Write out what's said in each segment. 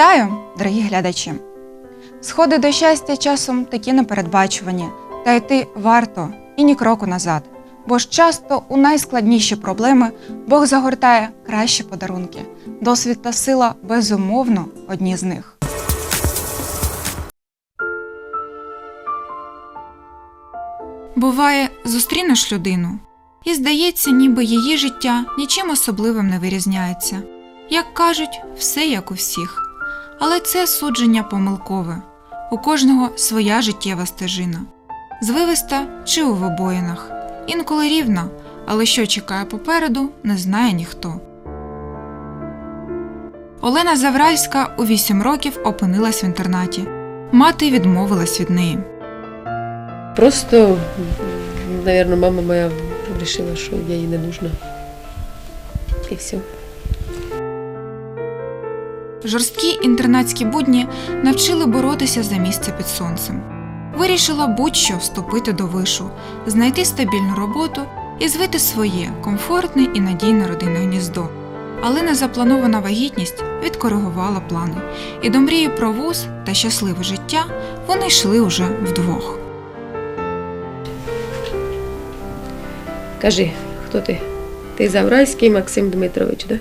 Вітаю, дорогі глядачі! Сходи до щастя часом такі непередбачувані, та йти варто і ні кроку назад. Бо ж часто у найскладніші проблеми Бог загортає кращі подарунки. Досвід та сила безумовно одні з них. Буває, зустрінеш людину, і здається, ніби її життя нічим особливим не вирізняється. Як кажуть, все як у всіх. Але це судження помилкове. У кожного своя життєва стежина. Звивиста чи у вибоїнах. Інколи рівна, але що чекає попереду, не знає ніхто. Олена Завральська у 8 років опинилась в інтернаті. Мати відмовилась від неї. Просто, наверное, мама моя вирішила, що я їй не нужна. І все. Жорсткі інтернатські будні навчили боротися за місце під сонцем. Вирішила будь-що вступити до вишу, знайти стабільну роботу і звити своє комфортне і надійне родинне гніздо. Але незапланована вагітність відкоригувала плани, і до мрії про вуз та щасливе життя вони йшли уже вдвох. Кажи, хто ти? Ти Заврайський Максим Дмитрович, да?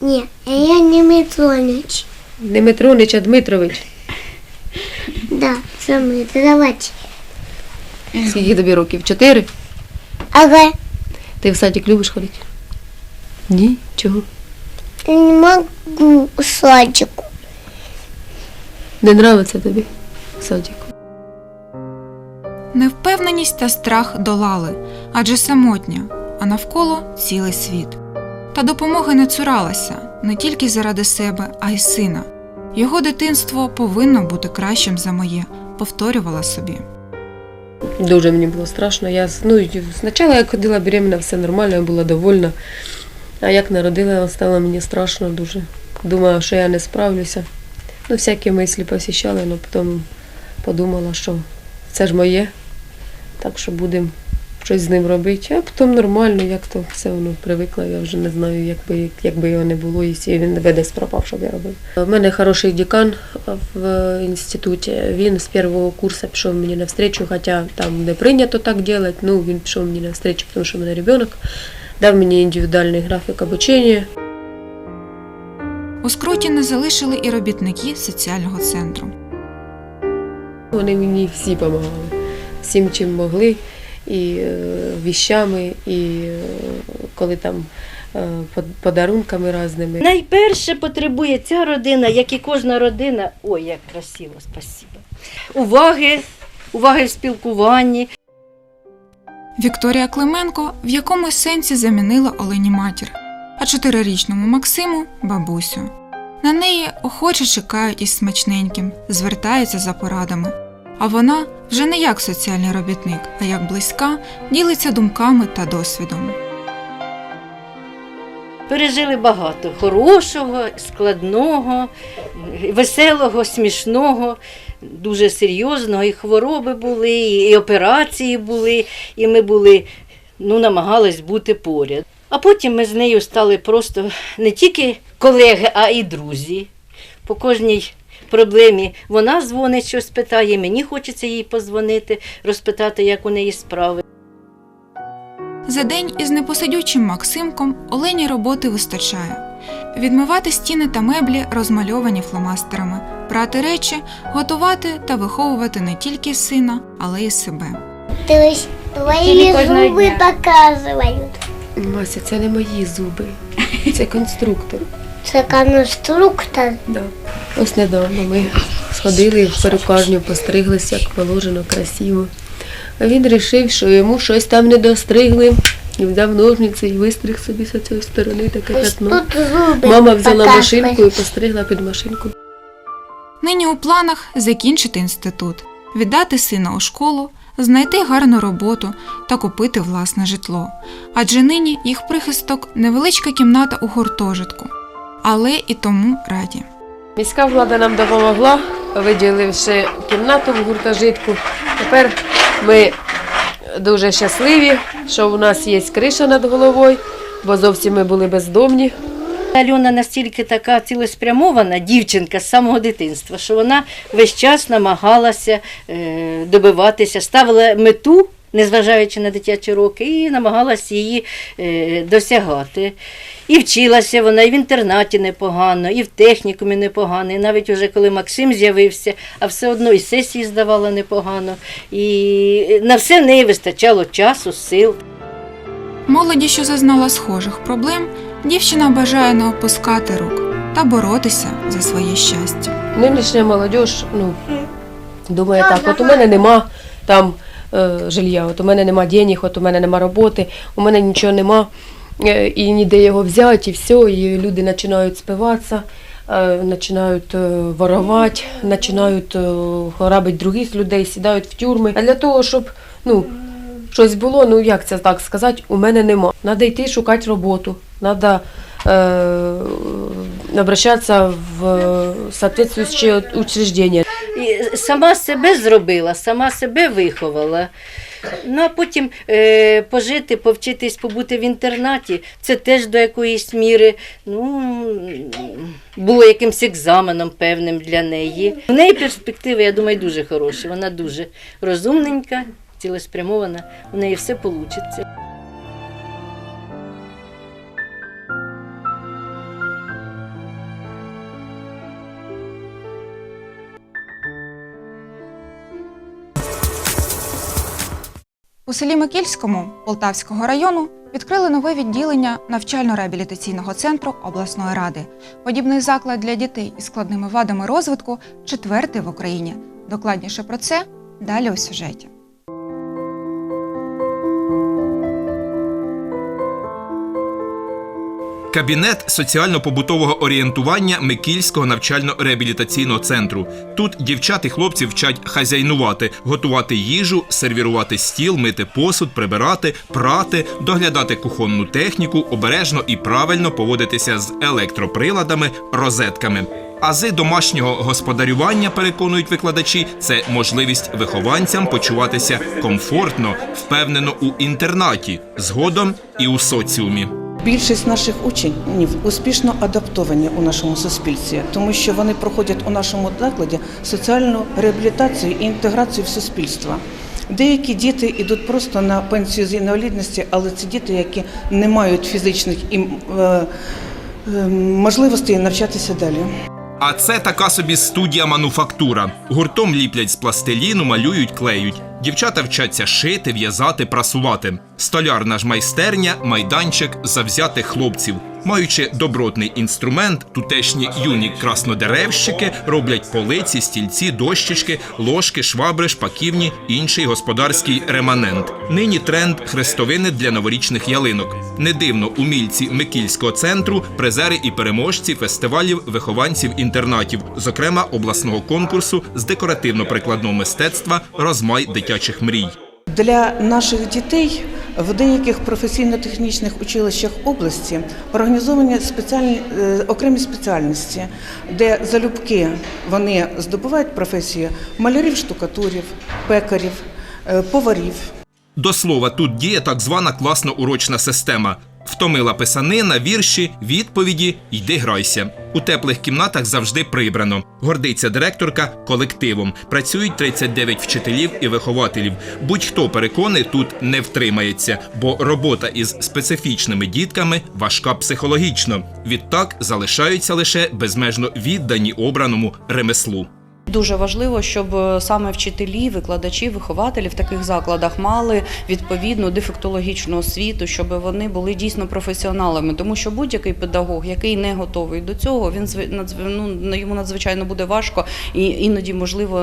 Ні, я не Митронич. Не Митронич, а Дмитрович. Да, саме давайте. Скільки тобі років? Чотири? Ага, Ти в садик любиш ходити? Ні. Чого? не могу в садику. Не нравиться тобі в садику? Невпевненість та страх долали, адже самотня, а навколо цілий світ. Та допомоги не цуралася не тільки заради себе, а й сина. Його дитинство повинно бути кращим за моє, повторювала собі. Дуже мені було страшно. Я ну, спочатку я ходила беременна, все нормально, я була довольна. А як народила, стало мені страшно дуже. Думала, що я не справлюся. Ну, всякі мислі посіщали, але потім подумала, що це ж моє, так що будемо щось з ним робити. А потім нормально, як то все воно привикла, я вже не знаю, як би, як би його не було, якщо він би десь пропав, що б я робила. У мене хороший декан в інституті. Він з першого курсу пішов мені навстречу, хоча там не прийнято так робити, ну він пішов мені навстречу, тому що в мене ребенок. Дав мені індивідуальний графік обучення. У скруті не залишили і робітники соціального центру. Вони мені всі допомагали, всім чим могли, і е, віщами, і е, коли там е, подарунками різними. Найперше потребує ця родина, як і кожна родина. Ой, як красиво, спасибо. Уваги, уваги в спілкуванні. Вікторія Клименко в якомусь сенсі замінила Олені матір, а чотирирічному Максиму бабусю. На неї охоче чекають із смачненьким, звертаються за порадами. А вона вже не як соціальний робітник, а як близька, ділиться думками та досвідом. Пережили багато хорошого, складного, веселого, смішного, дуже серйозного. І хвороби були, і операції були, і ми були, ну, намагались бути поряд. А потім ми з нею стали просто не тільки колеги, а й друзі. По кожній проблемі вона дзвонить, щось питає, мені хочеться їй позвонити, розпитати, як у неї справи. За день із непосидючим Максимком Олені роботи вистачає. Відмивати стіни та меблі, розмальовані фломастерами, прати речі, готувати та виховувати не тільки сина, але й себе. То есть твои Или дня. показывают. Мася, це не мої зуби, це конструктор. Це конструктор. Да. Ось недавно ми сходили в перукарню, постриглися, як положено, красиво. А він вирішив, що йому щось там не достригли. І взяв ножниці і вистриг собі з цієї сторони таке пятно. Мама взяла машинку і постригла під машинку. Нині у планах закінчити інститут, віддати сина у школу, знайти гарну роботу та купити власне житло. Адже нині їх прихисток невеличка кімната у гуртожитку. Але і тому раді. Міська влада нам допомогла, виділивши кімнату в гуртожитку. Тепер ми дуже щасливі, що у нас є криша над головою, бо зовсім ми були бездомні. Альона настільки така цілеспрямована дівчинка з самого дитинства, що вона весь час намагалася е, добиватися, ставила мету, незважаючи на дитячі роки, і намагалася її е, досягати. І вчилася вона і в інтернаті непогано, і в технікумі непогано. І навіть уже коли Максим з'явився, а все одно і сесії здавала непогано. І на все в неї вистачало часу, сил. Молоді, що зазнала схожих проблем, дівчина бажає не опускати рук та боротися за своє щастя. Нинішня молодь, ну, думає так, от у мене нема там жилья, от у мене нема денег, от у мене нема роботи, у мене нічого нема, е, і ніде його взяти, і все, і люди починають спиватися, е, починають е, воровати, починають е, грабити других людей, сідають в тюрми. А для того, щоб ну, щось було, ну як це так сказати, у мене нема. Треба йти шукати роботу, треба е, обращатися в соответствующее учреждение. І сама себе зробила, сама себе виховала. Ну а потім е, пожити, повчитись, побути в інтернаті, це теж до якоїсь міри ну, було якимось екзаменом певним для неї. У неї перспективи, я думаю, дуже хороші. Вона дуже розумненька, цілеспрямована, у неї все вийде. У селі Микільському Полтавського району відкрили нове відділення навчально-реабілітаційного центру обласної ради. Подібний заклад для дітей із складними вадами розвитку четвертий в Україні. Докладніше про це далі у сюжеті. Кабінет соціально-побутового орієнтування Микільського навчально-реабілітаційного центру. Тут дівчат і хлопці вчать хазяйнувати, готувати їжу, сервірувати стіл, мити посуд, прибирати, прати, доглядати кухонну техніку, обережно і правильно поводитися з електроприладами, розетками. Ази домашнього господарювання, переконують викладачі, це можливість вихованцям почуватися комфортно, впевнено у інтернаті, згодом і у соціумі. Більшість наших учнів успішно адаптовані у нашому суспільстві, тому що вони проходять у нашому закладі соціальну реабілітацію і інтеграцію в суспільство. Деякі діти йдуть просто на пенсію з інвалідності, але це діти, які не мають фізичних і, е, е, можливостей навчатися далі. А це така собі студія мануфактура. Гуртом ліплять з пластиліну, малюють, клеють. Дівчата вчаться шити, в'язати, прасувати. Столярна ж майстерня, майданчик завзятих хлопців. Маючи добротний інструмент, тутешні юні краснодеревщики роблять полиці, стільці, дощечки, ложки, швабри, шпаківні, інший господарський реманент. Нині тренд хрестовини для новорічних ялинок. Не дивно, умільці Микільського центру, призери і переможці фестивалів вихованців інтернатів, зокрема обласного конкурсу з декоративно-прикладного мистецтва Розмай дитячих мрій. Для наших дітей в деяких професійно-технічних училищах області організовані спеціальні е, окремі спеціальності, де залюбки вони здобувають професію малярів, штукатурів, пекарів, е, поварів. До слова, тут діє так звана класно-урочна система. Втомила писанина, вірші, відповіді, йди грайся. У теплих кімнатах завжди прибрано. Гордиться директорка колективом. Працюють 39 вчителів і вихователів. Будь-хто переконаний тут не втримається, бо робота із специфічними дітками важка психологічно. Відтак залишаються лише безмежно віддані обраному ремеслу. Дуже важливо, щоб е, саме вчителі, викладачі, вихователі в таких закладах мали відповідну дефектологічну освіту, щоб вони були дійсно професіоналами. Тому що будь-який педагог, який не готовий до цього, він ну, йому надзвичайно буде важко і іноді, можливо,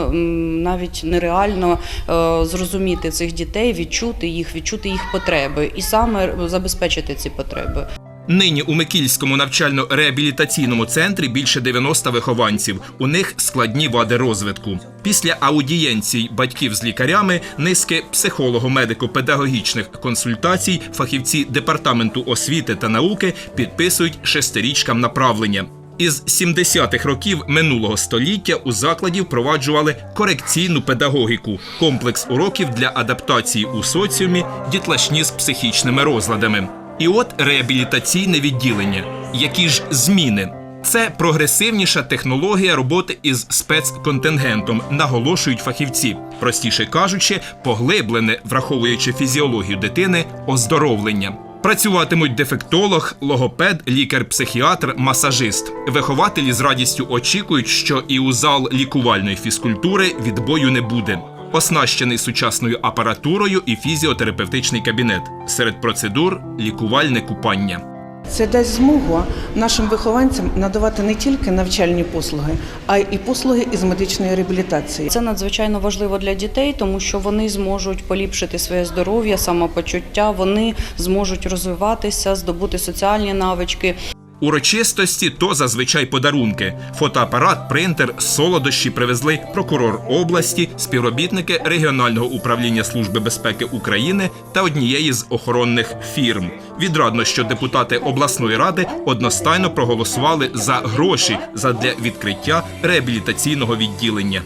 навіть нереально е, зрозуміти цих дітей, відчути їх, відчути їх потреби і саме забезпечити ці потреби. Нині у Микільському навчально-реабілітаційному центрі більше 90 вихованців. У них складні вади розвитку. Після аудієнцій батьків з лікарями, низки психолого-медико-педагогічних консультацій, фахівці департаменту освіти та науки підписують шестирічкам направлення. Із 70-х років минулого століття у закладі впроваджували корекційну педагогіку, комплекс уроків для адаптації у соціумі, дітлашні з психічними розладами. І от реабілітаційне відділення. Які ж зміни? Це прогресивніша технологія роботи із спецконтингентом, наголошують фахівці. Простіше кажучи, поглиблене, враховуючи фізіологію дитини, оздоровлення. Працюватимуть дефектолог, логопед, лікар-психіатр, масажист. Вихователі з радістю очікують, що і у зал лікувальної фізкультури відбою не буде. Оснащений сучасною апаратурою і фізіотерапевтичний кабінет. Серед процедур лікувальне купання. Це дасть змогу нашим вихованцям надавати не тільки навчальні послуги, а й послуги із медичної реабілітації. Це надзвичайно важливо для дітей, тому що вони зможуть поліпшити своє здоров'я, самопочуття, вони зможуть розвиватися, здобути соціальні навички. Урочистості то зазвичай подарунки. Фотоапарат, принтер, солодощі привезли прокурор області, співробітники регіонального управління Служби безпеки України та однієї з охоронних фірм. Відрадно, що депутати обласної ради одностайно проголосували за гроші задля відкриття реабілітаційного відділення.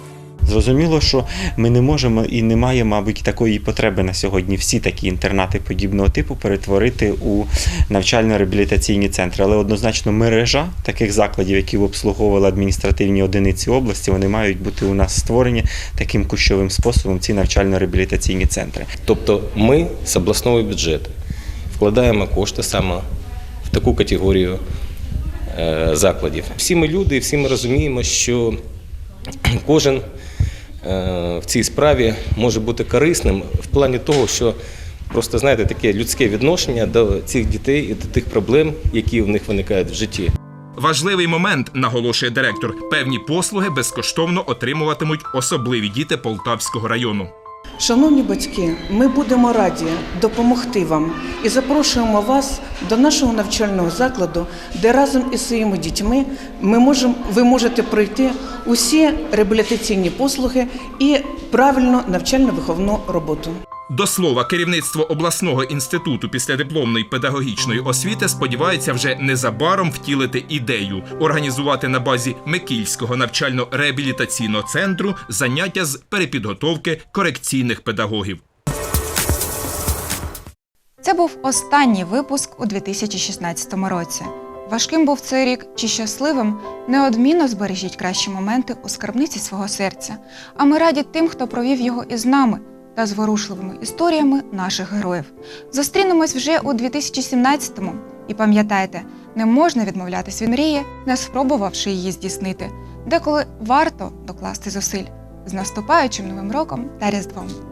Зрозуміло, що ми не можемо і немає, мабуть, такої потреби на сьогодні всі такі інтернати подібного типу перетворити у навчально-реабілітаційні центри. Але однозначно мережа таких закладів, які б обслуговували адміністративні одиниці області, вони мають бути у нас створені таким кущовим способом. Ці навчально-реабілітаційні центри. Тобто ми з обласного бюджету вкладаємо кошти саме в таку категорію е, закладів. Всі ми люди, всі ми розуміємо, що кожен в цій справі може бути корисним в плані того, що просто знаєте таке людське відношення до цих дітей і до тих проблем, які в них виникають в житті. Важливий момент, наголошує директор. Певні послуги безкоштовно отримуватимуть особливі діти Полтавського району. Шановні батьки, ми будемо раді допомогти вам і запрошуємо вас до нашого навчального закладу, де разом із своїми дітьми ми можемо, ви можете пройти усі реабілітаційні послуги і правильно навчально-виховну роботу. До слова, керівництво обласного інституту післядипломної педагогічної освіти сподівається вже незабаром втілити ідею організувати на базі Микільського навчально-реабілітаційного центру заняття з перепідготовки корекційних педагогів. Це був останній випуск у 2016 році. Важким був цей рік чи щасливим, неодмінно збережіть кращі моменти у скарбниці свого серця. А ми раді тим, хто провів його із нами та зворушливими історіями наших героїв. Зустрінемось вже у 2017-му. І пам'ятайте, не можна відмовлятись від мрії, не спробувавши її здійснити. Деколи варто докласти зусиль з наступаючим новим роком та різдвом.